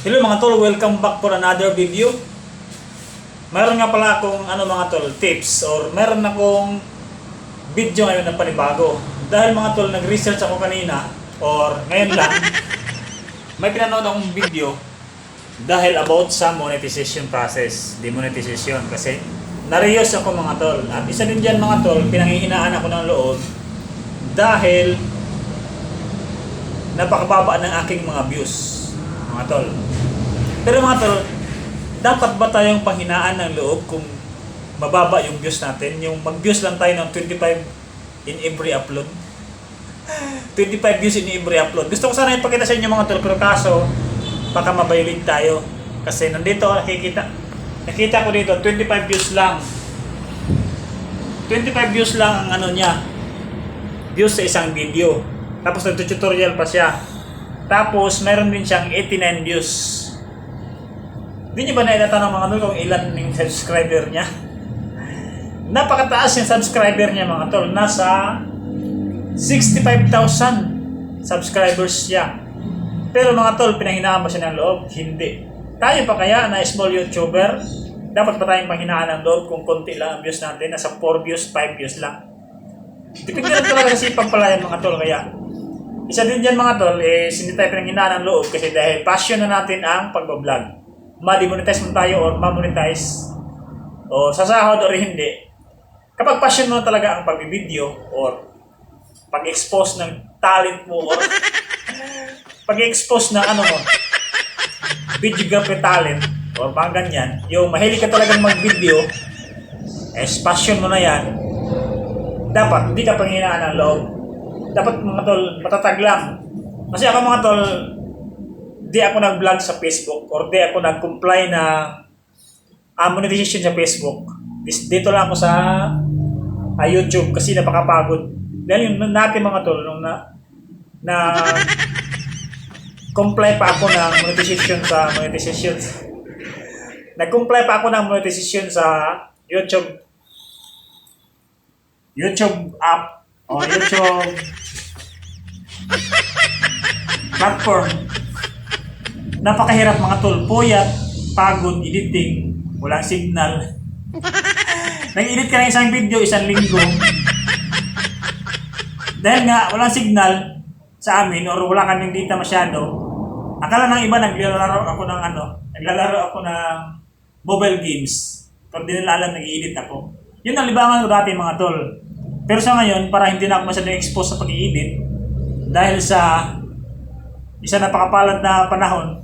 Hello mga tol, welcome back for another video. Meron nga pala akong ano mga tol, tips or meron akong video ngayon na panibago. Dahil mga tol, nag-research ako kanina or ngayon lang, may pinanood akong video dahil about sa monetization process, demonetization kasi nariyos ako mga tol. At isa din dyan mga tol, pinanghihinaan ako ng loob dahil napakababa ng aking mga views mga tol. Pero mga tol, dapat ba tayong panghinaan ng loob kung mababa yung views natin? Yung mag-views lang tayo ng 25 in every upload. 25 views in every upload. Gusto ko sana ipakita sa inyo mga tol, pero kaso, baka mabayolate tayo. Kasi nandito, nakikita, nakita ko dito, 25 views lang. 25 views lang ang ano niya, views sa isang video. Tapos nagtutorial pa siya. Tapos meron din siyang 89 views. Hindi niyo ba naitatanong mga tol kung ilan yung subscriber niya? Napakataas yung subscriber niya mga tol. Nasa 65,000 subscribers siya. Pero mga tol, pinahinaan ba siya ng loob? Hindi. Tayo pa kaya na small YouTuber, dapat pa tayong panghinaan ng loob kung konti lang ang views natin, nasa 4 views, 5 views lang. Depende lang talaga sa sipag pala yan mga tol, kaya isa din dyan mga tol, eh, hindi tayo pinanghinaan ng loob kasi dahil passion na natin ang pagbablog. Ma-demonetize man tayo or ma-monetize o sasahod or hindi. Kapag passion mo talaga ang pagbibideo or pag-expose ng talent mo or pag-expose ng ano mo, videography talent or mga ganyan, yung mahilig ka talagang mag-video, es passion mo na yan, dapat hindi ka panghinaan ng loob. Dapat mga tol, matatag lang. Kasi ako mga tol, di ako nag-vlog sa Facebook or di ako nag-comply na uh, monetization sa Facebook. Dito lang ako sa ah, YouTube kasi napakapagod. Dahil yung natin mga tol, nung na, na comply pa ako ng monetization sa monetization. Nag-comply pa ako ng monetization sa YouTube YouTube app o YouTube platform. Napakahirap mga tol. Puyat, pagod, editing, walang signal. Nag-edit ka ng isang video, isang linggo. Dahil nga, walang signal sa amin or wala kaming data masyado. Akala ng iba naglalaro ako ng ano, naglalaro ako ng mobile games. Pero di nila alam nag-i-edit ako. Yun ang libangan ko dati mga tol. Pero sa ngayon, para hindi na ako masyadong expose sa pag-i-edit, dahil sa isang napakapalad na panahon,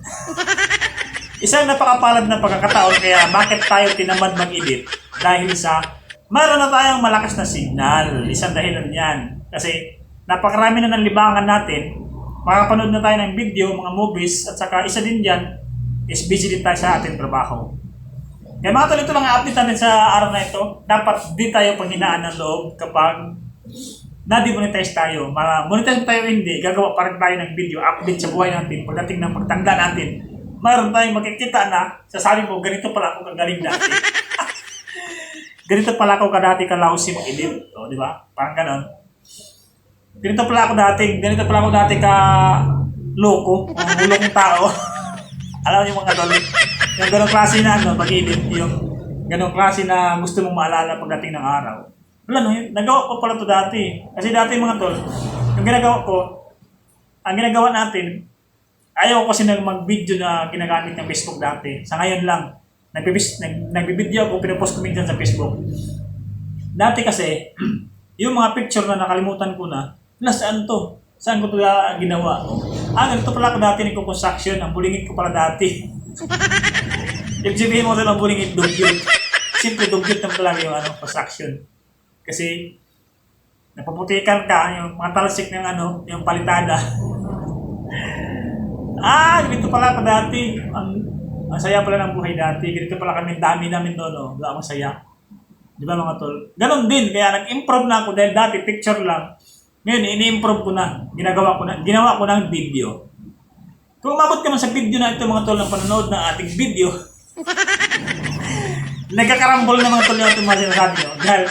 isang napakapalad na pagkakataon, kaya bakit tayo tinamad mag-edit? Dahil sa mayroon na tayong malakas na signal. Isang dahilan yan. Kasi napakarami na ng libangan natin, makapanood na tayo ng video, mga movies, at saka isa din dyan, is busy din tayo sa ating trabaho. Kaya mga tol, ito lang ang update natin sa araw na ito. Dapat di tayo panghinaan ng loob kapag na-demonetize tayo. Ma-monetize tayo hindi, gagawa pa rin tayo ng video, update sa buhay natin, pagdating ng pagtanda natin. Mayroon tayong makikita na, sasabi mo, ganito pala ako kagaling dati. ganito pala ako kadati kalausi mag-edit. O, di ba? Parang ganon. Ganito pala ako dati, ganito pala ako dati ka loko, o bulong tao. Alam niyo mga tol, yung ganong klase na ano, pag-edit, yung ganong klase na gusto mong maalala pagdating ng araw. Wala nagawa ko pala to dati. Kasi dati mga tol, yung ginagawa ko, ang ginagawa natin, ayaw ko kasi nag mag-video na ginagamit ng Facebook dati. Sa ngayon lang, nagbibis, nag, nagbibideo ako, pinapost ko minsan sa Facebook. Dati kasi, yung mga picture na nakalimutan ko na, nasaan to? Saan ko ito ginawa? Ah, ganito pala ako dati nagko-construction. Ang bulingit ko pala dati. Ibig sabihin mo rin ang bulingit dugyot. Simple dugyot naman talaga yung ano, construction. Kasi, napaputikan ka, yung mga talsik ng ano, yung palitada. ah, ganito pala ako dati. Ang, ang saya pala ng buhay dati. Ganito pala kami, dami namin doon, no? Wala akong saya. Di ba mga tol? Ganon din, kaya nag-improve na ako dahil dati picture lang. Ngayon, ini-improve ko na. Ginagawa ko na. Ginawa ko ng video. Kung umabot ka man sa video na ito mga tol ng panonood ng ating video, nagkakarambol na mga tol yung ating mga sinasabi nyo. Dahil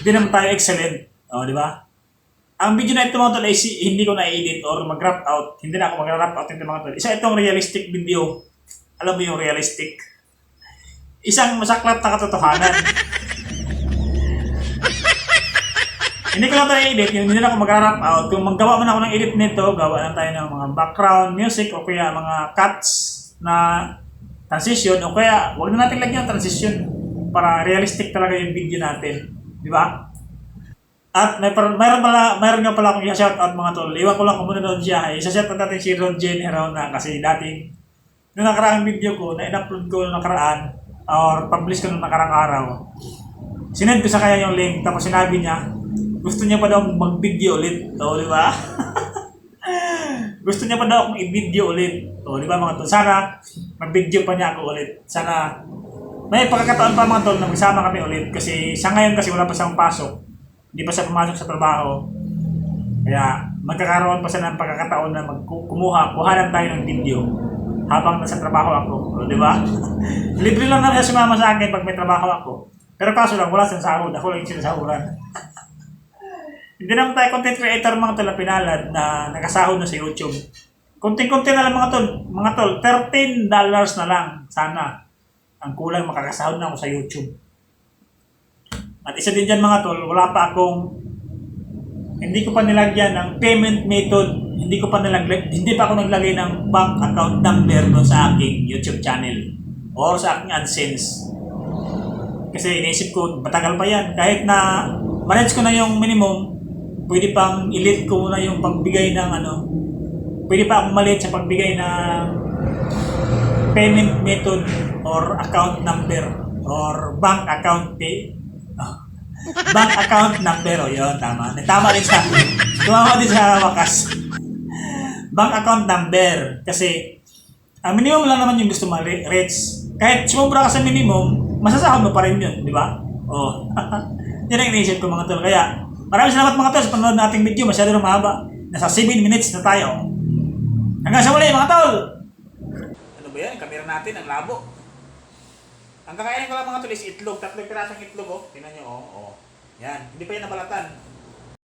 di naman tayo excellent. O, di ba? Ang video na ito mga tol ay si, hindi ko na-edit or mag-wrap out. Hindi na ako mag-wrap out ito mga tol. Isa itong realistic video alam mo yung realistic. Isang masaklap na katotohanan. Hindi ko lang tayo edit, yung hindi na ako mag-wrap out. Kung maggawa man ako ng edit nito, gawa lang tayo ng mga background music o kaya mga cuts na transition o kaya wag na natin lagyan ng transition para realistic talaga yung video natin. Di ba? At may par- mayroon pala mayroon nga pala akong i-shout out mga tol. Iwan ko lang kung muna doon siya. Isa-shout out natin si Ron Jen Herona kasi dating nung nakaraang video ko na in-upload ko nung nakaraan or publish ko nung nakaraang araw. Sinend ko sa kanya yung link tapos sinabi niya gusto niya pa daw mag-video ulit. O, di ba? gusto niya pa daw akong i-video ulit. O, di ba mga tol? Sana mag-video pa niya ako ulit. Sana may pagkakataon pa mga tol na magsama kami ulit kasi sa ngayon kasi wala pa siyang pasok. Hindi pa siya pumasok sa trabaho. Kaya magkakaroon pa siya ng pagkakataon na magkumuha, kuhanan tayo ng video habang nasa trabaho ako. O, di ba? Libre lang naman siya sumama sa akin pag may trabaho ako. Pero kaso lang, wala siyang sahod. Ako lang yung sinasahuran. Hindi naman tayo content creator mga tol na pinalad na nakasahod na sa YouTube. Kunting-kunti na lang mga tol. Mga tol, $13 na lang. Sana. Ang kulang makakasahod na ako sa YouTube. At isa din dyan mga tol, wala pa akong hindi ko pa nilagyan ng payment method. Hindi ko pa nilagay, hindi pa ako naglagay ng bank account number doon sa aking YouTube channel or sa aking AdSense. Kasi inisip ko, matagal pa yan. Kahit na manage ko na yung minimum, pwede pang ilit ko muna yung pagbigay ng ano, pwede pa akong malit sa pagbigay ng payment method or account number or bank account pay. bank account number, o yun, tama. Tama din sa, tumama din sa wakas. bank account number. Kasi, ang minimum lang naman yung gusto ma-reach. Kahit sumubra ka sa minimum, masasahod mo pa rin yun, di ba? Oh. Yan ang iniisip ko mga tol. Kaya, maraming salamat mga tol sa panonood nating video. Masyado na mahaba. Nasa 7 minutes na tayo. Hanggang sa muli mga tol! Ano ba yan? Kamera natin, ang labo. Ang kakainin ko lang mga tol is itlog. Tatlong pirasong itlog, oh. Tingnan nyo, oh. oh. Yan. Hindi pa yan nabalatan.